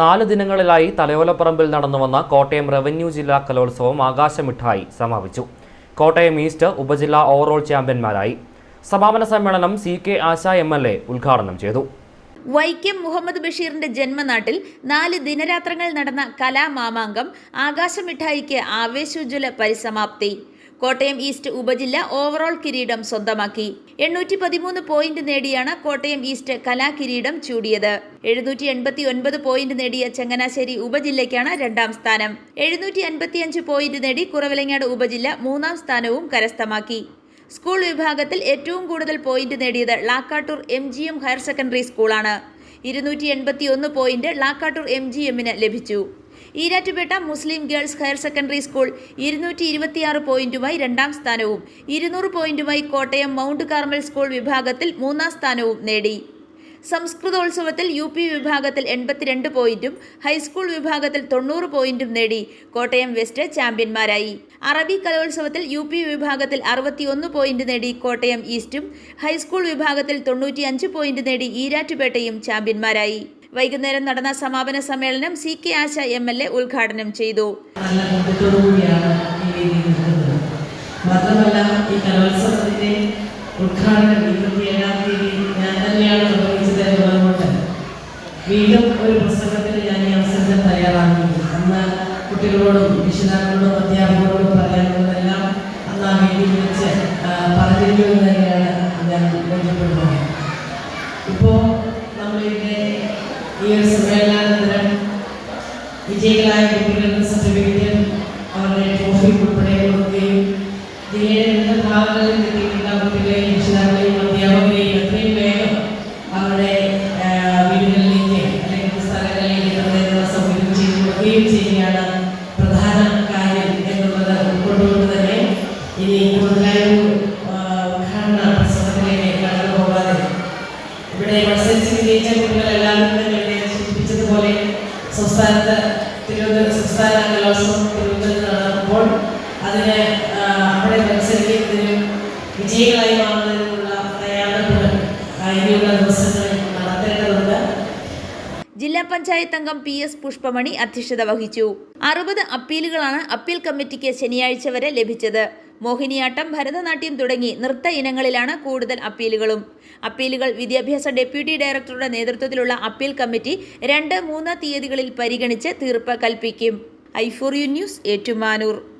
നാല് ദിനങ്ങളിലായി തലയോലപ്പറമ്പിൽ നടന്നു വന്ന കോട്ടയം റവന്യൂ ജില്ലാ കലോത്സവം ആകാശമിഠായി സമാപിച്ചു. കോട്ടയം ഈസ്റ്റ് ഉപജില്ലാ ഓവറോൾ ചാമ്പ്യന്മാരായി. സമാപന സമ്മേളനം C K Asha M L A ഉദ്ഘാടനം ചെയ്തു. വൈക്കം മുഹമ്മദ് ബഷീറിന്റെ ജന്മനാട്ടിൽ നാല് ദിനരാത്രങ്ങൾ നടന്ന കലാമാമാങ്കം ആകാശമിഠായിക്ക് ആവേശോജ്വല പരിസമാപ്തി. കോട്ടയം ഈസ്റ്റ് ഉപജില്ല ഓവറോൾ കിരീടം സ്വന്തമാക്കി. എണ്ണൂറ്റി പതിമൂന്ന് പോയിന്റ് നേടിയാണ് കോട്ടയം ഈസ്റ്റ് കലാകിരീടം ചൂടിയത്. എഴുന്നൂറ്റി എൺപത്തി ഒൻപത് പോയിന്റ് നേടിയ ചങ്ങനാശ്ശേരി ഉപജില്ലയ്ക്കാണ് രണ്ടാം സ്ഥാനം. എഴുന്നൂറ്റി അൻപത്തി അഞ്ച് പോയിന്റ് നേടി കുറവിലങ്ങാട് ഉപജില്ല മൂന്നാം സ്ഥാനവും കരസ്ഥമാക്കി. സ്കൂൾ വിഭാഗത്തിൽ ഏറ്റവും കൂടുതൽ പോയിന്റ് നേടിയത് Lakkattoor M G M higher secondary സ്കൂളാണ്. ഇരുന്നൂറ്റി എൺപത്തി ഒന്ന് പോയിന്റ് ലാക്കാട്ടൂർ എം ജി എമ്മിന് ലഭിച്ചു. Erattupetta Muslim girls higher secondary school ഇരുന്നൂറ്റി ഇരുപത്തിയാറ് പോയിന്റുമായി രണ്ടാം സ്ഥാനവും ഇരുന്നൂറ് പോയിന്റുമായി കോട്ടയം മൗണ്ട് കാർമൽ സ്കൂൾ വിഭാഗത്തിൽ മൂന്നാം സ്ഥാനവും നേടി. സംസ്കൃതോത്സവത്തിൽ യു പി വിഭാഗത്തിൽ എൺപത്തിരണ്ട് പോയിന്റും ഹൈസ്കൂൾ വിഭാഗത്തിൽ തൊണ്ണൂറ് പോയിന്റും നേടി കോട്ടയം വെസ്റ്റ് ചാമ്പ്യന്മാരായി. അറബി കലോത്സവത്തിൽ യു പി വിഭാഗത്തിൽ അറുപത്തിയൊന്ന് പോയിന്റ് നേടി കോട്ടയം ഈസ്റ്റും ഹൈസ്കൂൾ വിഭാഗത്തിൽ തൊണ്ണൂറ്റിയഞ്ച് പോയിന്റ് നേടി ഈരാറ്റുപേട്ടയും ചാമ്പ്യന്മാരായി. വൈകുന്നേരം നടന്ന സമാപന സമ്മേളനം C K Asha M L A ഉദ്ഘാടനം ചെയ്തു. മാത്രമല്ല ഈ കലോത്സവത്തിന്റെ ഞാൻ തന്നെയാണ് വീണ്ടും ഒരു പുസ്തകത്തിന് ഞാൻ ഈ അവസരത്തിൽ തയ്യാറാക്കി അന്ന് കുട്ടികളോടും രക്ഷിതാക്കളോടും അധ്യാപകരോടും പറയാനുള്ളതെല്ലാം അന്ന് ആ വെച്ച് പറഞ്ഞിരുന്നു സമ്മേളനാനന്തരം വിജയികളായ കുട്ടികൾക്ക് സർട്ടിഫിക്കറ്റ് അവരുടെ ട്രോഫി ഉൾപ്പെടെ കൊടുക്കുകയും ജില്ലയുടെ വിവിധ ഭാഗങ്ങളിൽ വേഗം അവരുടെ വീടുകളിലേക്ക് അല്ലെങ്കിൽ സ്ഥലങ്ങളിലേക്ക് എത്തുന്നതിനുള്ള സൗകര്യം ചെയ്തു കൊടുക്കുകയും പ്രധാന കാര്യം എന്നുള്ളത് ഉൾക്കൊണ്ടുകൊണ്ട് തന്നെ ഇനി കൂടുതലായൊരു ആ, ഉദ്ഘാടന പ്രസംഗത്തിലേക്ക് ഇവിടെ മത്സരിച്ച് വിജയിച്ച കുട്ടികളെല്ലാവരും തന്നെ സംസ്ഥാനത്ത് തിരുവനന്തപുരം സംസ്ഥാന കലോത്സവം തിരുവനന്തപുരത്ത് നടക്കുമ്പോൾ അതിന് അവിടെ മത്സരിക്കുന്നതിനും വിജയികളായി മാറുന്നതിനുള്ള തയ്യാറെടുപ്പുകൾ ആ, ഇനിയുള്ള ദിവസങ്ങളിൽ നടത്തേണ്ടതുണ്ട്. ജില്ലാ പഞ്ചായത്ത് അംഗം പി എസ് പുഷ്പമണി അധ്യക്ഷത വഹിച്ചു. അറുപത് അപ്പീലുകളാണ് അപ്പീൽ കമ്മിറ്റിക്ക് ശനിയാഴ്ച വരെ ലഭിച്ചത്. മോഹിനിയാട്ടം ഭരതനാട്യം തുടങ്ങി നൃത്ത ഇനങ്ങളിലാണ് കൂടുതൽ അപ്പീലുകളും. അപ്പീലുകൾ വിദ്യാഭ്യാസ ഡെപ്യൂട്ടി ഡയറക്ടറുടെ നേതൃത്വത്തിലുള്ള അപ്പീൽ കമ്മിറ്റി രണ്ട് മൂന്ന് തീയതികളിൽ പരിഗണിച്ച് തീർപ്പ് കൽപ്പിക്കും. U news Ettumanoor.